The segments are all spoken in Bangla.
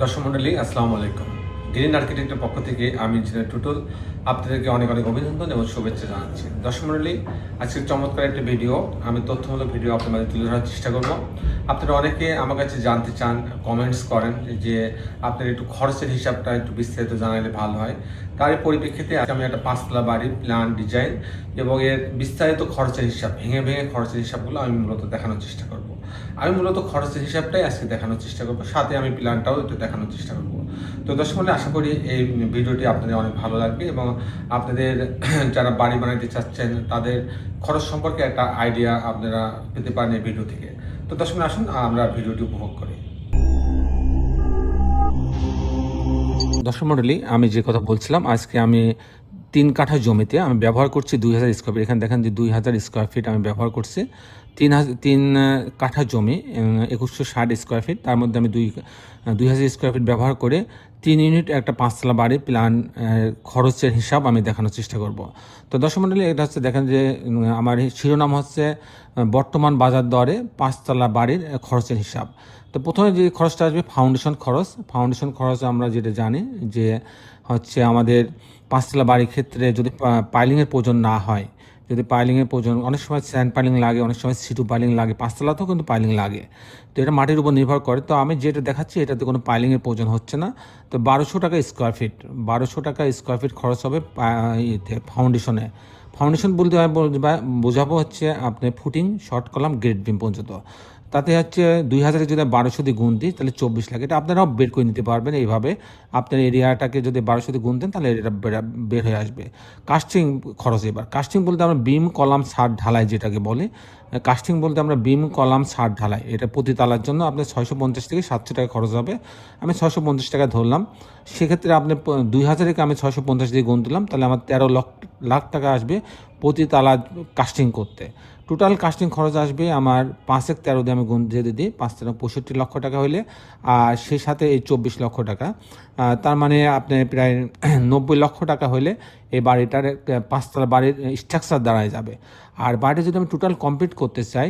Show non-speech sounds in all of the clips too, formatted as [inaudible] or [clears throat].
দর্শক মন্ডলী আসসালামু আলাইকুম। গ্রিন আর্কিটেক্টের পক্ষ থেকে আমি ইঞ্জিনিয়ার টুটুল। আপনাদেরকে অনেক অনেক অভিনন্দন এবং শুভেচ্ছা জানাচ্ছি। দর্শক মন্ডলী আজকে চমৎকার একটা ভিডিও। আমি তথ্যমূলক ভিডিও আপনাদের তুলে ধরার চেষ্টা করব। আপনারা অনেকে আমার কাছে জানতে চান কমেন্টস করেন যে আপনার একটু খরচের হিসাবটা একটু বিস্তারিত জানালে ভালো হয়। তারই পরিপ্রেক্ষিতে আজকে আমি একটা পাঁচতলা বাড়ির প্ল্যান ডিজাইন এবং এর বিস্তারিত খরচের হিসাব, ভেঙে ভেঙে খরচের হিসাবগুলো আমি মূলত দেখানোর চেষ্টা করব। আমি মূলত খরচের হিসাবটাই আজকে দেখানোর চেষ্টা করব, সাথে আমি প্ল্যানটাও একটু দেখানোর চেষ্টা করব। তো দর্শক মধ্যে আশা করি এই ভিডিওটি আপনাদের অনেক ভালো লাগবে এবং আপনাদের [clears throat] যারা বাড়ি বানাইতে চাচ্ছেন, তাদের খরচ সম্পর্কে একটা আইডিয়া আপনারা পেতে পারেন এই ভিডিও থেকে। তো দর্শক আসুন, আমরা ভিডিওটি উপভোগ করি। দর্শক মণ্ডলী আমি যে কথা বলছিলাম, আজকে আমি তিন কাঠা জমিতে আমি ব্যবহার করছি দুই হাজার স্কোয়ার ফিট এখানে দেখেন যে দুই হাজার স্কোয়ার ফিট আমি ব্যবহার করছি। তিন হাজার তিন কাঠা জমি একুশশো ষাট স্কোয়ার ফিট তার মধ্যে আমি দুই দুই হাজার স্কোয়ার ফিট ব্যবহার করে তিন ইউনিট একটা পাঁচতলা বাড়ির প্ল্যান খরচের হিসাব আমি দেখানোর চেষ্টা করব। তো দর্শক মণ্ডলী এটা হচ্ছে দেখেন যে আমার শিরোনাম হচ্ছে বর্তমান বাজার দরে পাঁচতলা বাড়ির খরচের হিসাব। তো প্রথমে যে খরচটা আসবে ফাউন্ডেশন খরচ। ফাউন্ডেশন খরচ আমরা যেটা জানি যে হচ্ছে আমাদের পাঁচতলা বাড়ির ক্ষেত্রে যদি পাইলিংয়ের প্রয়োজন না হয় যদি পাইলিংয়ের প্রয়োজন, অনেক সময় স্যান্ড পাইলিং লাগে, অনেক সময় সিটু পাইলিং লাগে, পাঁচতলাতেও কিন্তু পাইলিং লাগে। তো এটা মাটির উপর নির্ভর করে। তো আমি যেটা দেখাচ্ছি, এটাতে কোনো পাইলিংয়ের প্রয়োজন হচ্ছে না। তো বারোশো টাকা স্কোয়ার ফিট বারোশো টাকা স্কোয়ার ফিট খরচ হবে ইয়েতে ফাউন্ডেশনে ফাউন্ডেশন বলতে বোঝাবো হচ্ছে আপনি footing short column grade beam পর্যন্ত। তাতে হচ্ছে দুই হাজারে যদি বারোশো দিয়ে গুণ দিই, তাহলে চব্বিশ লাখ। এটা আপনারাও বের করে নিতে পারবেন এইভাবে। আপনার এরিয়াটাকে যদি বারোশো দিয়ে গুণ দেন, তাহলে এটা বেরা- হয়ে আসবে। কাস্টিং খরচ এবার। কাস্টিং বলতে আমরা বিম, কলাম, সার, ঢালাই যেটাকে বলে কাস্টিং বলতে আমরা বিম, কলাম, সার, ঢালাই। এটা প্রতি তালার জন্য আপনার ছয়শো পঞ্চাশ থেকে সাতশো টাকা খরচ হবে। আমি ছয়শো পঞ্চাশ টাকা ধরলাম। সেক্ষেত্রে আপনি দুই হাজারকে আমি ছয়শো পঞ্চাশ দিয়ে গুণ দিলাম, তাহলে আমার তেরো লক্ষ, লাখ টাকা আসবে। প্রতি তালা কাস্টিং করতে। টোটাল কাস্টিং খরচ আসবে আমার পাঁচেক তেরো দিয়ে আমি গুণ দিয়ে দিই, পাঁচ তেরো পঁয়ষট্টি লক্ষ টাকা হলে আর সেই সাথে এই চব্বিশ লক্ষ টাকা। তার মানে আপনি প্রায় নব্বই লক্ষ টাকা হলে এই বাড়িটার পাঁচতলা বাড়ির স্ট্রাকচার দাঁড়ায় যাবে। আর বাড়িটা যদি আমি টোটাল কমপ্লিট করতে চাই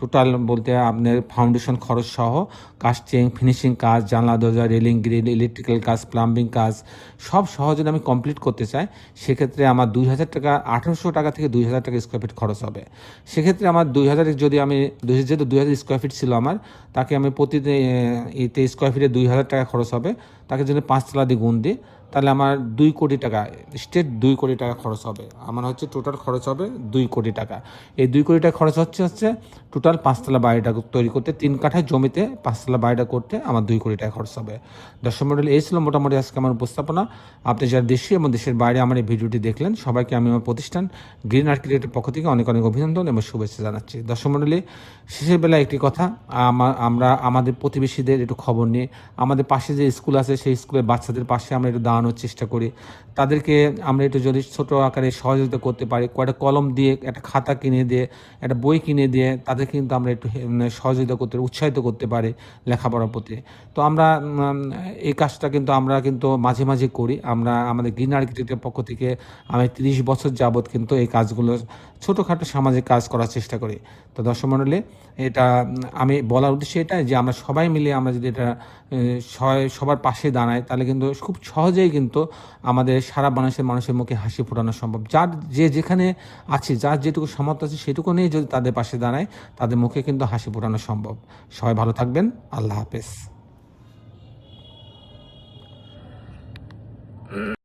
টোটাল বলতে আপনার ফাউন্ডেশন খরচ সহ কাস্টিং ফিনিশিং কাজ, জানলা, দরজা রেলিং গ্রিল ইলেকট্রিক্যাল কাজ প্লাম্বিং কাজ, সব সহ যদি আমি কমপ্লিট করতে চাই, সেক্ষেত্রে আমার দুই হাজার টাকা, আঠারোশো টাকা থেকে দুই হাজার টাকা স্কোয়ার ফিট খরচ হবে। সেক্ষেত্রে আমার দুই হাজার, যদি আমি, যেহেতু দুই হাজার স্কোয়ার ফিট ছিল আমার, তাকে আমি প্রতিদিন এতে স্কোয়ার ফিটে দুই হাজার টাকা খরচ হবে, তাকে যদি পাঁচতলা দিয়ে গুণ দিই তাহলে আমার দুই কোটি টাকা, স্টেট দুই কোটি টাকা খরচ হবে। আমার হচ্ছে টোটাল খরচ হবে দুই কোটি টাকা। এই দুই কোটি টাকা খরচ হচ্ছে হচ্ছে টোটাল পাঁচতলা বাড়িটা তৈরি করতে, তিন কাঠা জমিতে পাঁচতলা বাড়িটা করতে আমার দুই কোটি টাকা খরচ হবে। দর্শক মন্ডলী এই ছিল মোটামুটি আজকে আমার উপস্থাপনা। আপনি যারা দেশে এবং দেশের বাইরে আমার এই ভিডিওটি দেখলেন, সবাইকে আমি আমার প্রতিষ্ঠান গ্রিন আর্কিটেক্টের পক্ষ থেকে অনেক অনেক অভিনন্দন এবং শুভেচ্ছা জানাচ্ছি। দর্শক মন্ডলী শেষের বেলায় একটি কথা, আমা- আমরা আমাদের প্রতিবেশীদের একটু খবর নিয়ে আমাদের পাশে যে স্কুল আছে, সেই স্কুলের বাচ্চাদের পাশে আমরা একটু দাঁড়ানোর চেষ্টা করি। তাদেরকে আমরা একটু যদি ছোট আকারে সহযোগিতা করতে পারি, কয়েকটা কলম দিয়ে, একটা খাতা কিনে দিয়ে, একটা বই কিনে দিয়ে তাদের কিন্তু আমরা একটু সহযোগিতা করতে, উৎসাহিত করতে পারি লেখাপড়ার প্রতি। তো আমরা এই কাজটা কিন্তু আমরা কিন্তু মাঝে মাঝে করি। আমরা আমাদের গ্রিন আর্কিটেক্টের পক্ষ থেকে আমি তিরিশ বছর যাবৎ কিন্তু এই কাজগুলো ছোটোখাটো সামাজিক কাজ করার চেষ্টা করি। তো দর্শক মণ্ডলী, এটা, আমি বলার উদ্দেশ্য এটাই যে আমরা সবাই মিলে আমরা যদি এটা সবার পাশে দাঁড়াই, তাহলে কিন্তু খুব সহজেই কিন্তু আমাদের সারা বাংলাদেশের মানুষের মুখে হাসি ফোটানো সম্ভব। যার যে যেখানে আছে, যার যেটুকু সামর্থ্য আছে, সেটুকু নিয়ে যদি তাদের পাশে দাঁড়ায়, তাদের মুখে কিন্তু হাসি ফোটানো সম্ভব। সবাই ভালো থাকবেন। আল্লাহ হাফেজ।